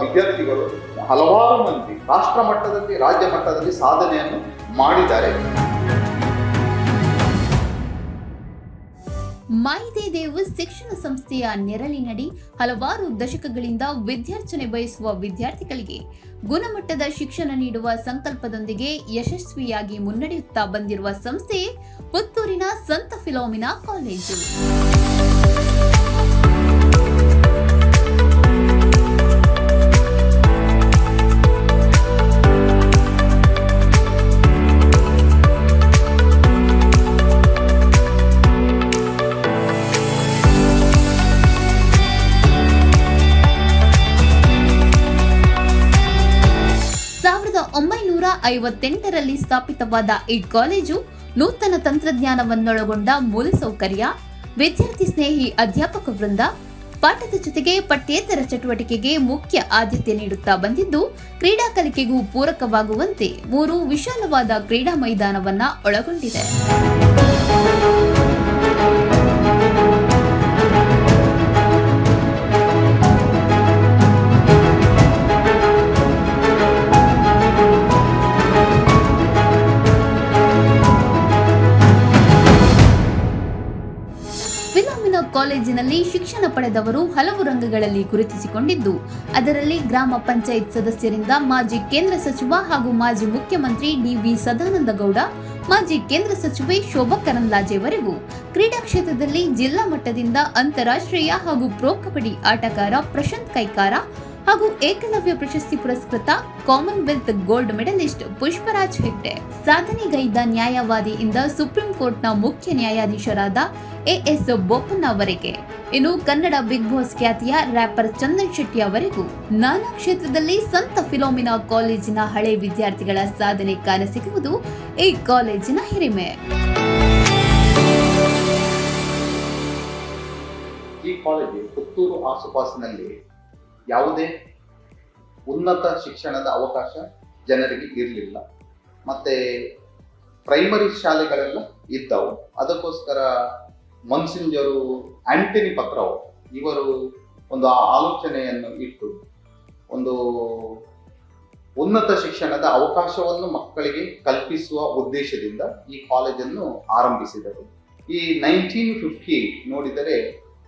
ವಿದ್ಯಾರ್ಥಿಗಳು ಹಲವಾರು ಮಂದಿ ರಾಷ್ಟ್ರ ಮಟ್ಟದಲ್ಲಿ, ರಾಜ್ಯ ಮಟ್ಟದಲ್ಲಿ ಸಾಧನೆಯನ್ನು ಮಾಡಿದ್ದಾರೆ. ಮಾಹಿತಿ ದೇವು ಶಿಕ್ಷಣ ಸಂಸ್ಥೆಯ ನೆರಳಿನಡಿ ಹಲವಾರು ದಶಕಗಳಿಂದ ವಿದ್ಯಾರ್ಚನೆ ಬಯಸುವ ವಿದ್ಯಾರ್ಥಿಗಳಿಗೆ ಗುಣಮಟ್ಟದ ಶಿಕ್ಷಣ ನೀಡುವ ಸಂಕಲ್ಪದೊಂದಿಗೆ ಯಶಸ್ವಿಯಾಗಿ ಮುನ್ನಡೆಯುತ್ತಾ ಬಂದಿರುವ ಸಂಸ್ಥೆ ಪುತ್ತೂರಿನ ಸಂತ ಫಿಲೋಮಿನಾ ಕಾಲೇಜು. ಐವತ್ತೆಂಟರಲ್ಲಿ ಸ್ಥಾಪಿತವಾದ ಈ ಕಾಲೇಜು ನೂತನ ತಂತ್ರಜ್ಞಾನವನ್ನೊಳಗೊಂಡ ಮೂಲಸೌಕರ್ಯ, ವಿದ್ಯಾರ್ಥಿ ಸ್ನೇಹಿ ಅಧ್ಯಾಪಕ ವೃಂದ, ಪಾಠದ ಜೊತೆಗೆ ಪಠ್ಯೇತರ ಚಟುವಟಿಕೆಗೆ ಮುಖ್ಯ ಆದ್ಯತೆ ನೀಡುತ್ತಾ ಬಂದಿದ್ದು, ಕ್ರೀಡಾ ಕಲಿಕೆಗೂ ಪೂರಕವಾಗುವಂತೆ ಮೂರು ವಿಶಾಲವಾದ ಕ್ರೀಡಾ ಮೈದಾನವನ್ನ ಒಳಗೊಂಡಿದೆ. ಕಾಲೇಜಿನಲ್ಲಿ ಶಿಕ್ಷಣ ಪಡೆದವರು ಹಲವು ರಂಗಗಳಲ್ಲಿ ಗುರುತಿಸಿಕೊಂಡಿದ್ದು, ಅದರಲ್ಲಿ ಗ್ರಾಮ ಪಂಚಾಯತ್ ಸದಸ್ಯರಿಂದ ಮಾಜಿ ಕೇಂದ್ರ ಸಚಿವ ಹಾಗೂ ಮಾಜಿ ಮುಖ್ಯಮಂತ್ರಿ ಡಿವಿ ಸದಾನಂದ ಗೌಡ ಮಾಜಿ ಕೇಂದ್ರ ಸಚಿವೆ ಶೋಭಾ ಕರಂದ್ಲಾಜೆವರೆಗೂ ಕ್ರೀಡಾ ಕ್ಷೇತ್ರದಲ್ಲಿ ಜಿಲ್ಲಾ ಮಟ್ಟದಿಂದ ಅಂತಾರಾಷ್ಟ್ರೀಯ ಹಾಗೂ ಪ್ರೊ ಕಬಡ್ಡಿ ಆಟಗಾರ ಪ್ರಶಾಂತ್ ಕೈಕಾರ ಹಾಗೂ ಏಕಲವ್ಯ ಪ್ರಶಸ್ತಿ ಪುರಸ್ಕೃತ Commonwealth gold medalist Pushparaj Hegde. ಸಾಧನೆಗೈದ ನ್ಯಾಯವಾದಿಯಿಂದ ಸುಪ್ರೀಂ ಕೋರ್ಟ್ನ ಮುಖ್ಯ ನ್ಯಾಯಾಧೀಶರಾದ ಎಎಸ್ ಬೋಪಣ್ಣ ಅವರಿಗೆ. ಇನ್ನು ಕನ್ನಡ ಬಿಗ್ ಬಾಸ್ ಖ್ಯಾತಿಯ ರ್ಯಾಪರ್ ಚಂದನ್ ಶೆಟ್ಟಿ ಅವರಿಗೂ ನಾನಾ ಕ್ಷೇತ್ರದಲ್ಲಿ ಸಂತ ಫಿಲೋಮಿನಾ ಕಾಲೇಜಿನ ಹಳೆ ವಿದ್ಯಾರ್ಥಿಗಳ ಸಾಧನೆ ಕಾಣಸಿಗುವುದು ಈ ಕಾಲೇಜಿನ ಹಿರಿಮೆ. ಈ ಕಾಲೇಜು ಪುತ್ತೂರು ಆಸುಪಾಸಿನಲ್ಲಿ ಯಾವುದೇ ಉನ್ನತ ಶಿಕ್ಷಣದ ಅವಕಾಶ ಜನರಿಗೆ ಇರಲಿಲ್ಲ. ಮತ್ತೆ ಪ್ರೈಮರಿ ಶಾಲೆಗಳೆಲ್ಲ ಇದ್ದವು. ಅದಕ್ಕೋಸ್ಕರ ಮನ್ಸಿಂಜರು ಆಂಟನಿ ಪತ್ರವು ಇವರು ಒಂದು ಆಲೋಚನೆಯನ್ನು ಇಟ್ಟು ಒಂದು ಉನ್ನತ ಶಿಕ್ಷಣದ ಅವಕಾಶವನ್ನು ಮಕ್ಕಳಿಗೆ ಕಲ್ಪಿಸುವ ಉದ್ದೇಶದಿಂದ ಈ ಕಾಲೇಜನ್ನು ಆರಂಭಿಸಿದರು. ಈ ನೈನ್ಟೀನ್ ಫಿಫ್ಟಿ ನೋಡಿದರೆ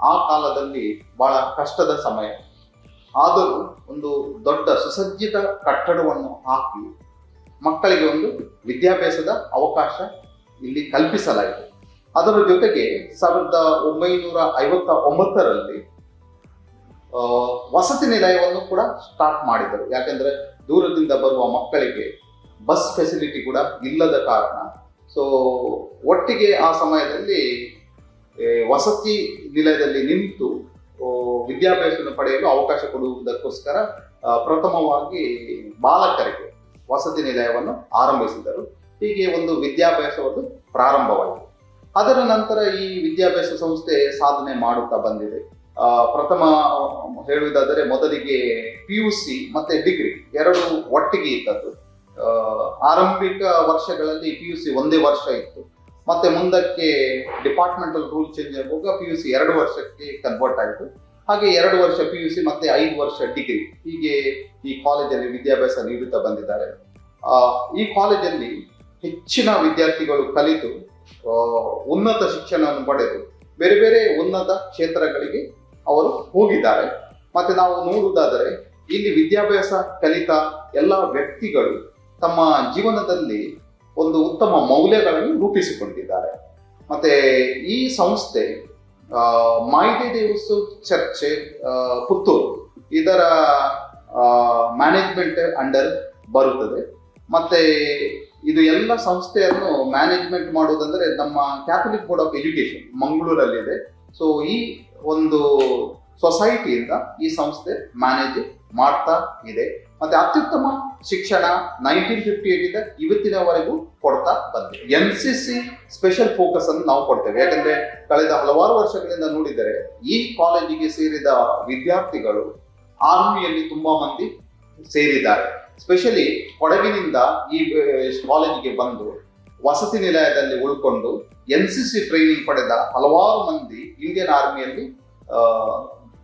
ಆ ಕಾಲದಲ್ಲಿ ಬಹಳ ಕಷ್ಟದ ಸಮಯ. ಆದರೂ ಒಂದು ದೊಡ್ಡ ಸುಸಜ್ಜಿತ ಕಟ್ಟಡವನ್ನು ಹಾಕಿ ಮಕ್ಕಳಿಗೆ ಒಂದು ವಿದ್ಯಾಭ್ಯಾಸದ ಅವಕಾಶ ಇಲ್ಲಿ ಕಲ್ಪಿಸಲಾಯಿತು. ಅದರ ಜೊತೆಗೆ ಸಾವಿರದ ಒಂಬೈನೂರ ಐವತ್ತ ಒಂಬತ್ತರಲ್ಲಿ ವಸತಿ ನಿಲಯವನ್ನು ಕೂಡ ಸ್ಟಾರ್ಟ್ ಮಾಡಿದರು ಯಾಕೆಂದ್ರೆ ದೂರದಿಂದ ಬರುವ ಮಕ್ಕಳಿಗೆ ಬಸ್ ಫೆಸಿಲಿಟಿ ಕೂಡ ಇಲ್ಲದ ಕಾರಣ. ಸೊ ಒಟ್ಟಿಗೆ ಆ ಸಮಯದಲ್ಲಿ ವಸತಿ ನಿಲಯದಲ್ಲಿ ನಿಂತು ವಿದ್ಯಾಭ್ಯಾಸವನ್ನು ಪಡೆಯಲು ಅವಕಾಶ ಕೊಡುವುದಕ್ಕೋಸ್ಕರ ಪ್ರಥಮವಾಗಿ ಬಾಲಕರಿಗೆ ವಸತಿ ನಿಲಯವನ್ನು ಆರಂಭಿಸಿದರು. ಹೀಗೆ ಒಂದು ವಿದ್ಯಾಭ್ಯಾಸವನ್ನು ಪ್ರಾರಂಭವಾಯಿತು. ಅದರ ನಂತರ ಈ ವಿದ್ಯಾಭ್ಯಾಸ ಸಂಸ್ಥೆ ಸಾಧನೆ ಮಾಡುತ್ತಾ ಬಂದಿದೆ. ಪ್ರಥಮ, ಹೇಳುವುದಾದರೆ ಮೊದಲಿಗೆ ಪಿ ಯು ಸಿ ಮತ್ತೆ ಡಿಗ್ರಿ ಎರಡು ಒಟ್ಟಿಗೆ ಇದ್ದದ್ದು. ಆರಂಭಿಕ ವರ್ಷಗಳಲ್ಲಿ ಪಿ ಯು ಸಿ ಒಂದೇ ವರ್ಷ ಇತ್ತು. ಮತ್ತೆ ಮುಂದಕ್ಕೆ ಡಿಪಾರ್ಟ್ಮೆಂಟಲ್ ರೂಲ್ ಚೇಂಜ್ ಆಗುವಾಗ ಪಿ ಯು ಸಿ ಎರಡು ವರ್ಷಕ್ಕೆ ಕನ್ವರ್ಟ್ ಆಯಿತು. ಹಾಗೆ ಎರಡು ವರ್ಷ ಪಿ ಯು ಸಿ ಮತ್ತೆ ಐದು ವರ್ಷ ಡಿಗ್ರಿ ಹೀಗೆ ಈ ಕಾಲೇಜಲ್ಲಿ ವಿದ್ಯಾಭ್ಯಾಸ ನೀಡುತ್ತಾ ಬಂದಿದ್ದಾರೆ. ಈ ಕಾಲೇಜಲ್ಲಿ ಹೆಚ್ಚಿನ ವಿದ್ಯಾರ್ಥಿಗಳು ಕಲಿತು ಉನ್ನತ ಶಿಕ್ಷಣವನ್ನು ಪಡೆದು ಬೇರೆ ಬೇರೆ ಉನ್ನತ ಕ್ಷೇತ್ರಗಳಿಗೆ ಅವರು ಹೋಗಿದ್ದಾರೆ. ಮತ್ತೆ ನಾವು ನೋಡುವುದಾದರೆ ಇಲ್ಲಿ ವಿದ್ಯಾಭ್ಯಾಸ, ಕಲಿತ ಎಲ್ಲ ವ್ಯಕ್ತಿಗಳು ತಮ್ಮ ಜೀವನದಲ್ಲಿ ಒಂದು ಉತ್ತಮ ಮೌಲ್ಯಗಳನ್ನು ರೂಪಿಸಿಕೊಂಡಿದ್ದಾರೆ. ಮತ್ತೆ ಈ ಸಂಸ್ಥೆ ಮಾಹಿತಿ ದೇವಸ್ಸು ಚರ್ಚೆ ಪುತ್ತೂರು ಇದರ ಮ್ಯಾನೇಜ್ಮೆಂಟ್ ಅಂಡರ್ ಬರುತ್ತದೆ. ಮತ್ತೆ ಇದು ಎಲ್ಲ ಸಂಸ್ಥೆಯನ್ನು ಮ್ಯಾನೇಜ್ಮೆಂಟ್ ಮಾಡೋದಂದ್ರೆ ನಮ್ಮ ಕ್ಯಾಥಲಿಕ್ ಬೋರ್ಡ್ ಆಫ್ ಎಜುಕೇಶನ್ ಮಂಗಳೂರಲ್ಲಿದೆ ಸೊ ಈ ಒಂದು ಸೊಸೈಟಿಯಿಂದ ಈ ಸಂಸ್ಥೆ ಮ್ಯಾನೇಜ್ ಮಾಡ್ತಾ ಇದೆ. ಮತ್ತೆ ಅತ್ಯುತ್ತಮ ಶಿಕ್ಷಣ ನೈನ್ಟೀನ್ ಫಿಫ್ಟಿ ಏಟ್ ಇಂದ ಇವತ್ತಿನವರೆಗೂ ಕೊಡ್ತಾ ಬಂದಿದೆ. N C C special focus ಅನ್ನು ನಾವು ಕೊಡ್ತೇವೆ. ಯಾಕಂದ್ರೆ ಕಳೆದ ಹಲವಾರು ವರ್ಷಗಳಿಂದ ನೋಡಿದರೆ ಈ ಕಾಲೇಜಿಗೆ ಸೇರಿದ ವಿದ್ಯಾರ್ಥಿಗಳು ಆರ್ಮಿಯಲ್ಲಿ ತುಂಬಾ ಮಂದಿ ಸೇರಿದ್ದಾರೆ. ಸ್ಪೆಷಲಿ ಕೊಡಗಿನಿಂದ ಈ ಕಾಲೇಜಿಗೆ ಬಂದು ವಸತಿ ನಿಲಯದಲ್ಲಿ ಉಳ್ಕೊಂಡು ಎನ್ ಸಿ ಸಿ ಟ್ರೈನಿಂಗ್ ಪಡೆದ ಹಲವಾರು ಮಂದಿ ಇಂಡಿಯನ್ ಆರ್ಮಿಯಲ್ಲಿ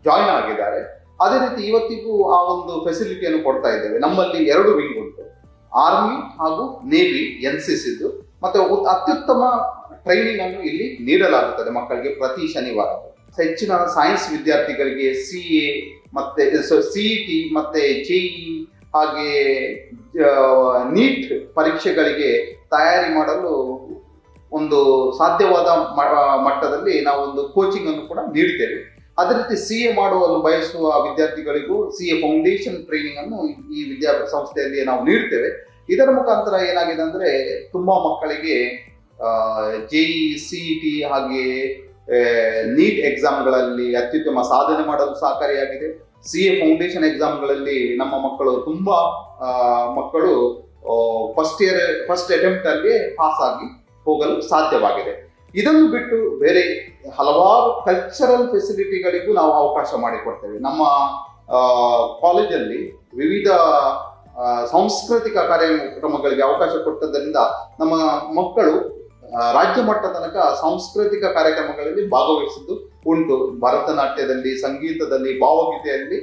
ಜಾಯಿನ್ ಆಗಿದ್ದಾರೆ. ಅದೇ ರೀತಿ ಇವತ್ತಿಗೂ ಆ ಒಂದು ಫೆಸಿಲಿಟಿಯನ್ನು ಕೊಡ್ತಾ ಇದ್ದೇವೆ. ನಮ್ಮಲ್ಲಿ ಎರಡು ವಿಂಗ್ ಉಂಟು. ಆರ್ಮಿ ಹಾಗೂ ನೇವಿ ಎನ್ ಸಿ ಸಿದ್ದು ಮತ್ತೆ ಅತ್ಯುತ್ತಮ ಟ್ರೈನಿಂಗ್ ಅನ್ನು ಇಲ್ಲಿ ನೀಡಲಾಗುತ್ತದೆ ಮಕ್ಕಳಿಗೆ ಪ್ರತಿ ಶನಿವಾರ. ಹೆಚ್ಚಿನ ಸೈನ್ಸ್ ವಿದ್ಯಾರ್ಥಿಗಳಿಗೆ ಸಿ ಎ ಮತ್ತೆ ಸಿಇಟಿ ಮತ್ತೆ ಜೆಇ ಹಾಗೆ ನೀಟ್ ಪರೀಕ್ಷೆಗಳಿಗೆ ತಯಾರಿ ಮಾಡಲು ಒಂದು ಸಾಧ್ಯವಾದ ಮಟ್ಟದಲ್ಲಿ ನಾವು ಒಂದು ಕೋಚಿಂಗ್ ಅನ್ನು ಕೂಡ ನೀಡ್ತೇವೆ. ಅದೇ ರೀತಿ ಸಿ ಎ ಮಾಡಲು ಬಯಸುವ ವಿದ್ಯಾರ್ಥಿಗಳಿಗೂ ಸಿ ಎ ಫೌಂಡೇಶನ್ ಟ್ರೈನಿಂಗ್ ಅನ್ನು ಈ ವಿದ್ಯಾ ಸಂಸ್ಥೆಯಲ್ಲಿ ನಾವು ನೀಡ್ತೇವೆ. ಇದರ ಮುಖಾಂತರ ಏನಾಗಿದೆ ಅಂದ್ರೆ ತುಂಬಾ ಮಕ್ಕಳಿಗೆ ಜೆಇ ಸಿಇಟಿ ಹಾಗೆ ನೀಟ್ ಎಕ್ಸಾಮ್ಗಳಲ್ಲಿ ಅತ್ಯುತ್ತಮ ಸಾಧನೆ ಮಾಡಲು ಸಹಕಾರಿಯಾಗಿದೆ. ಸಿ ಎ ಫೌಂಡೇಶನ್ ಎಕ್ಸಾಮ್ಗಳಲ್ಲಿ ನಮ್ಮ ಮಕ್ಕಳು ತುಂಬಾ ಮಕ್ಕಳು ಫಸ್ಟ್ ಇಯರ್ ಫಸ್ಟ್ ಅಟೆಂಪ್ಟ್ ಅಲ್ಲಿ ಪಾಸ್ ಆಗಿ ಹೋಗಲು ಸಾಧ್ಯವಾಗಿದೆ. ಇದನ್ನು ಬಿಟ್ಟು ಬೇರೆ ಹಲವಾರು ಕಲ್ಚರಲ್ ಫೆಸಿಲಿಟಿಗಳಿಗೂ ನಾವು ಅವಕಾಶ ಮಾಡಿಕೊಡ್ತೇವೆ. ನಮ್ಮ ಕಾಲೇಜಲ್ಲಿ ವಿವಿಧ ಸಾಂಸ್ಕೃತಿಕ ಕಾರ್ಯಕ್ರಮಗಳಿಗೆ ಅವಕಾಶ ಕೊಟ್ಟದ್ದರಿಂದ ನಮ್ಮ ಮಕ್ಕಳು ರಾಜ್ಯ ಮಟ್ಟ ತನಕ ಸಾಂಸ್ಕೃತಿಕ ಕಾರ್ಯಕ್ರಮಗಳಲ್ಲಿ ಭಾಗವಹಿಸಿದ್ದು ಉಂಟು. ಭರತನಾಟ್ಯದಲ್ಲಿ, ಸಂಗೀತದಲ್ಲಿ, ಭಾವಗೀತೆಯಲ್ಲಿ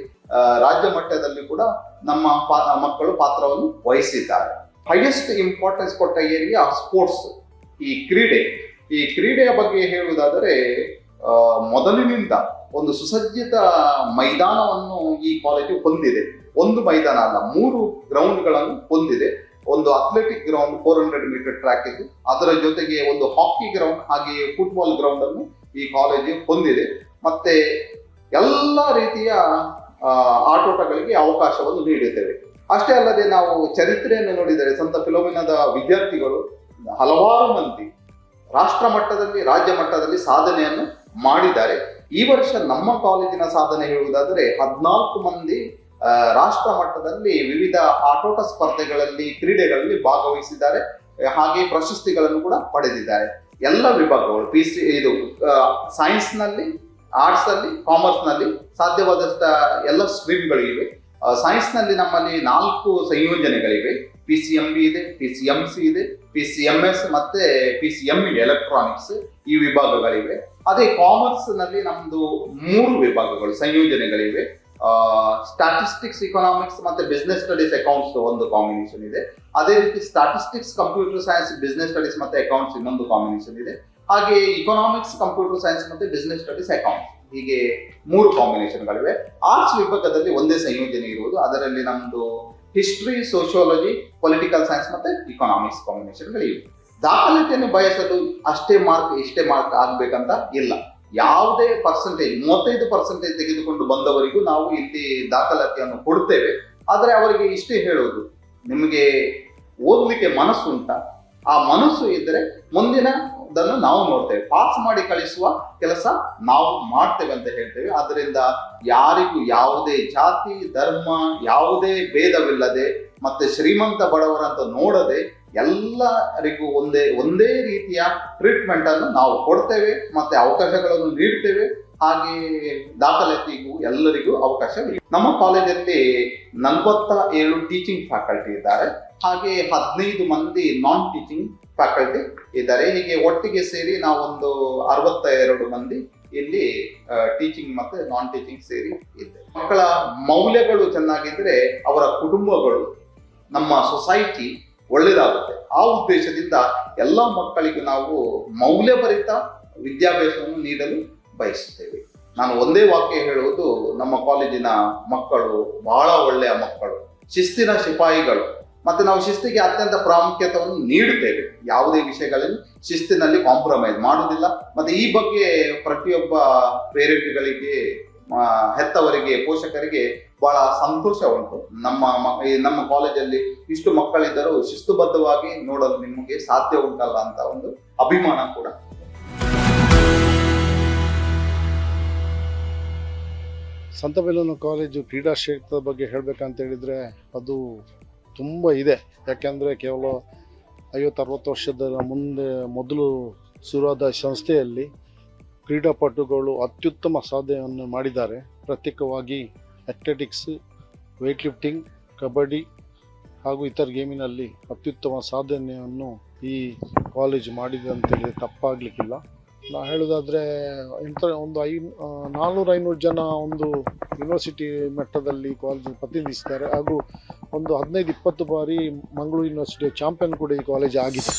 ರಾಜ್ಯ ಮಟ್ಟದಲ್ಲಿ ಕೂಡ ನಮ್ಮ ಮಕ್ಕಳು ಪಾತ್ರವನ್ನು ವಹಿಸಿದ್ದಾರೆ. ಹೈಯೆಸ್ಟ್ ಇಂಪಾರ್ಟೆನ್ಸ್ ಕೊಟ್ಟ ಏರಿಯಾ ಸ್ಪೋರ್ಟ್ಸ್ ಈ ಕ್ರೀಡೆ. ಈ ಕ್ರೀಡೆಯ ಬಗ್ಗೆ ಹೇಳುವುದಾದರೆ ಮೊದಲಿನಿಂದ ಒಂದು ಸುಸಜ್ಜಿತ ಮೈದಾನವನ್ನು ಈ ಕಾಲೇಜು ಹೊಂದಿದೆ. ಒಂದು ಮೈದಾನ ಅಲ್ಲ, ಮೂರು ಗ್ರೌಂಡ್ಗಳನ್ನು ಹೊಂದಿದೆ. ಒಂದು athletic ground four hundred metre track ಇದ್ದು ಅದರ ಜೊತೆಗೆ ಒಂದು ಹಾಕಿ ಗ್ರೌಂಡ್ ಹಾಗೆಯೇ ಫುಟ್ಬಾಲ್ ಗ್ರೌಂಡ್ ಅನ್ನು ಈ ಕಾಲೇಜು ಹೊಂದಿದೆ. ಮತ್ತೆ ಎಲ್ಲ ರೀತಿಯ ಆಟೋಟಗಳಿಗೆ ಅವಕಾಶವನ್ನು ನೀಡಿದ್ದೇವೆ. ಅಷ್ಟೇ ಅಲ್ಲದೆ ನಾವು ಚರಿತ್ರೆಯನ್ನು ನೋಡಿದರೆ ಸಂತ ಫಿಲೋಮಿನದ ವಿದ್ಯಾರ್ಥಿಗಳು ಹಲವಾರು ಮಂದಿ ರಾಷ್ಟ್ರ ಮಟ್ಟದಲ್ಲಿ, ರಾಜ್ಯ ಮಟ್ಟದಲ್ಲಿ ಸಾಧನೆಯನ್ನು ಮಾಡಿದ್ದಾರೆ. ಈ ವರ್ಷ ನಮ್ಮ ಕಾಲೇಜಿನ ಸಾಧನೆ ಹೇಳುವುದಾದರೆ ಹದಿನಾಲ್ಕು ಮಂದಿ ರಾಷ್ಟ್ರ ಮಟ್ಟದಲ್ಲಿ ವಿವಿಧ ಆಟೋಟ ಸ್ಪರ್ಧೆಗಳಲ್ಲಿ, ಕ್ರೀಡೆಗಳಲ್ಲಿ ಭಾಗವಹಿಸಿದ್ದಾರೆ. ಹಾಗೆ ಪ್ರಶಸ್ತಿಗಳನ್ನು ಕೂಡ ಪಡೆದಿದ್ದಾರೆ. ಎಲ್ಲ ವಿಭಾಗಗಳು, ಪಿ ಸಿ, ಇದು ಸೈನ್ಸ್ನಲ್ಲಿ ಆರ್ಟ್ಸ್ ಅಲ್ಲಿ ಕಾಮರ್ಸ್ನಲ್ಲಿ ಸಾಧ್ಯವಾದಷ್ಟ ಎಲ್ಲ ಸ್ಟ್ರೀಮ್ಗಳಿವೆ. ಸೈನ್ಸ್ನಲ್ಲಿ ನಮ್ಮಲ್ಲಿ ನಾಲ್ಕು ಸಂಯೋಜನೆಗಳಿವೆ. ಪಿ ಸಿ ಎಂ ಬಿ ಇದೆ, ಪಿ ಸಿ ಎಂ ಸಿ ಇದೆ, ಪಿ ಸಿ ಎಂ ಎಸ್ ಮತ್ತೆ ಪಿ ಸಿ ಎಂ ಎಲೆಕ್ಟ್ರಾನಿಕ್ಸ್ ಈ ವಿಭಾಗಗಳಿವೆ. ಅದೇ ಕಾಮರ್ಸ್ನಲ್ಲಿ ನಮ್ದು ಮೂರು ವಿಭಾಗಗಳು, ಸಂಯೋಜನೆಗಳಿವೆ. ಸ್ಟಾಟಿಸ್ಟಿಕ್ಸ್ ಇಕನಾಮಿಕ್ಸ್ ಮತ್ತೆ ಬಿಸ್ನೆಸ್ ಸ್ಟಡೀಸ್ ಅಕೌಂಟ್ಸ್ ಒಂದು ಕಾಂಬಿನೇಷನ್ ಇದೆ. ಅದೇ ರೀತಿ statistics computer science, business studies ಮತ್ತೆ ಅಕೌಂಟ್ಸ್ ಇನ್ನೊಂದು ಕಾಂಬಿನೇಷನ್ ಇದೆ. ಹಾಗೆ ಇಕನಾಮಿಕ್ಸ್ ಕಂಪ್ಯೂಟರ್ ಸೈನ್ಸ್ ಮತ್ತೆ ಬಿಸ್ನೆಸ್ ಸ್ಟಡೀಸ್ ಅಕೌಂಟ್ ಹೀಗೆ ಮೂರು ಕಾಂಬಿನೇಷನ್ಗಳಿವೆ ಆರ್ಟ್ಸ್ ವಿಭಾಗದಲ್ಲಿ ಒಂದೇ ಸಂಯೋಜನೆ ಇರುವುದು. ಅದರಲ್ಲಿ ನಮ್ಮದು ಹಿಸ್ಟ್ರಿ ಸೋಶಿಯಾಲಜಿ ಪೊಲಿಟಿಕಲ್ ಸೈನ್ಸ್ ಮತ್ತೆ ಇಕನಾಮಿಕ್ಸ್ ಕಾಂಬಿನೇಷನ್ಗಳಿವೆ ದಾಖಲಾತಿಯನ್ನು ಬಯಸಲು ಅಷ್ಟೇ ಮಾರ್ಕ್ ಇಷ್ಟೇ ಮಾರ್ಕ್ ಆಗ್ಬೇಕಂತ ಇಲ್ಲ. ಯಾವುದೇ ಪರ್ಸೆಂಟೇಜ್ ಮೂವತ್ತೈದು ಪರ್ಸೆಂಟೇಜ್ ತೆಗೆದುಕೊಂಡು ಬಂದವರಿಗೂ ನಾವು ಇಲ್ಲಿ ದಾಖಲಾತಿಯನ್ನು ಕೊಡ್ತೇವೆ. ಆದರೆ ಅವರಿಗೆ ಇಷ್ಟೇ ಹೇಳೋದು ನಿಮಗೆ ಓದಲಿಕ್ಕೆ ಮನಸ್ಸು ಉಂಟ? ಆ ಮನಸ್ಸು ಇದ್ದರೆ ಮುಂದಿನದನ್ನು ನಾವು ನೋಡ್ತೇವೆ. ಪಾಸ್ ಮಾಡಿ ಕಳಿಸುವ ಕೆಲಸ ನಾವು ಮಾಡ್ತೇವೆ ಅಂತ ಹೇಳ್ತೇವೆ. ಅದರಿಂದ ಯಾರಿಗೂ ಯಾವುದೇ ಜಾತಿ, ಧರ್ಮ, ಯಾವುದೇ ಭೇದವಿಲ್ಲದೆ ಮತ್ತೆ ಶ್ರೀಮಂತ ಬಡವರಂತ ನೋಡದೆ ಎಲ್ಲರಿಗೂ ಒಂದೇ ಒಂದೇ ರೀತಿಯ ಟ್ರೀಟ್ಮೆಂಟ್ ಅನ್ನು ನಾವು ಕೊಡ್ತೇವೆ. ಮತ್ತೆ ಅವಕಾಶಗಳನ್ನು ನೀಡ್ತೇವೆ. ಹಾಗೆ ದಾಖಲಾತಿಗೂ ಎಲ್ಲರಿಗೂ ಅವಕಾಶವಿದೆ ನಮ್ಮ ಕಾಲೇಜಲ್ಲಿ ನಲವತ್ತ ಏಳು ಟೀಚಿಂಗ್ ಫ್ಯಾಕಲ್ಟಿ ಇದ್ದಾರೆ. ಹಾಗೆ ಹದಿನೈದು ಮಂದಿ ನಾನ್ ಟೀಚಿಂಗ್ ಫ್ಯಾಕಲ್ಟಿ ಇದ್ದಾರೆ. ಹೀಗೆ ಒಟ್ಟಿಗೆ ಸೇರಿ ನಾವೊಂದು ಅರವತ್ತ ಎರಡು ಮಂದಿ ಇಲ್ಲಿ ಟೀಚಿಂಗ್ ಮತ್ತೆ ನಾನ್ ಟೀಚಿಂಗ್ ಸೇರಿ ಇದ್ದೇವೆ. ಮಕ್ಕಳ ಮೌಲ್ಯಗಳು ಚೆನ್ನಾಗಿದ್ರೆ ಅವರ ಕುಟುಂಬಗಳು, ನಮ್ಮ ಸೊಸೈಟಿ ಒಳ್ಳೆಯದಾಗುತ್ತೆ ಆ ಉದ್ದೇಶದಿಂದ ಎಲ್ಲ ಮಕ್ಕಳಿಗೂ ನಾವು ಮೌಲ್ಯಭರಿತ ವಿದ್ಯಾಭ್ಯಾಸವನ್ನು ನೀಡಲು ಬಯಸುತ್ತೇವೆ. ನಾನು ಒಂದೇ ವಾಕ್ಯ ಹೇಳುವುದು, ನಮ್ಮ ಕಾಲೇಜಿನ ಮಕ್ಕಳು ಬಹಳ ಒಳ್ಳೆಯ ಮಕ್ಕಳು. ಶಿಸ್ತಿನ ಸಿಪಾಯಿಗಳು. ಮತ್ತೆ ನಾವು ಶಿಸ್ತಿಗೆ ಅತ್ಯಂತ ಪ್ರಾಮುಖ್ಯತೆಯನ್ನು ನೀಡುತ್ತೇವೆ. ಯಾವುದೇ ವಿಷಯಗಳಲ್ಲಿ ಶಿಸ್ತಿನಲ್ಲಿ ಕಾಂಪ್ರಮೈಸ್ ಮಾಡುವುದಿಲ್ಲ. ಮತ್ತೆ ಈ ಬಗ್ಗೆ ಪ್ರತಿಯೊಬ್ಬ ಪೇರೆಂಟ್ಗಳಿಗೆ ಹೆತ್ತವರಿಗೆ, ಪೋಷಕರಿಗೆ ಬಹಳ ಸಂತೋಷ ಉಂಟು. ನಮ್ಮ ನಮ್ಮ ಕಾಲೇಜಲ್ಲಿ ಇಷ್ಟು ಮಕ್ಕಳಿದ್ದರೂ ಶಿಸ್ತುಬದ್ಧವಾಗಿ ನೋಡಲು ನಿಮಗೆ ಸಾಧ್ಯ ಉಂಟಲ್ಲ ಅಂತ ಒಂದು ಅಭಿಮಾನ ಕೂಡ. ಸಂತಬೆಲೂನು ಕಾಲೇಜು ಕ್ರೀಡಾ ಕ್ಷೇತ್ರದ ಬಗ್ಗೆ ಹೇಳಬೇಕಂತ ಹೇಳಿದರೆ ಅದು ತುಂಬ ಇದೆ. ಯಾಕೆಂದರೆ ಕೇವಲ ಐವತ್ತು ಅರವತ್ತು ವರ್ಷದ ಮುಂದೆ ಮೊದಲು ಶುರುವಾದ ಸಂಸ್ಥೆಯಲ್ಲಿ ಕ್ರೀಡಾಪಟುಗಳು ಅತ್ಯುತ್ತಮ ಸಾಧನೆಯನ್ನು ಮಾಡಿದ್ದಾರೆ. ಪ್ರತ್ಯೇಕವಾಗಿ ಅಥ್ಲೆಟಿಕ್ಸ್ ವೆಯ್ಟ್ ಲಿಫ್ಟಿಂಗ್ ಕಬಡ್ಡಿ ಹಾಗೂ ಇತರ ಗೇಮಿನಲ್ಲಿ ಅತ್ಯುತ್ತಮ ಸಾಧನೆಯನ್ನು ಈ ಕಾಲೇಜು ಮಾಡಿದೆ ಅಂತೇಳಿ ತಪ್ಪಾಗಲಿಕ್ಕಿಲ್ಲ. ನಾ ಹೇಳೋದಾದರೆ ಎಂಥ ಒಂದು ಐ ನಾನ್ನೂರು ಐನೂರು ಜನ ಒಂದು ಯೂನಿವರ್ಸಿಟಿ ಮಟ್ಟದಲ್ಲಿ ಕಾಲೇಜ್ ಪ್ರತಿನಿಧಿಸ್ತಾರೆ ಹಾಗೂ ಒಂದು ಹದಿನೈದು, ಇಪ್ಪತ್ತು ಬಾರಿ ಮಂಗಳೂರು ಯೂನಿವರ್ಸಿಟಿಯ ಚಾಂಪಿಯನ್ ಕೂಡ ಈ ಕಾಲೇಜ್ ಆಗಿದೆ.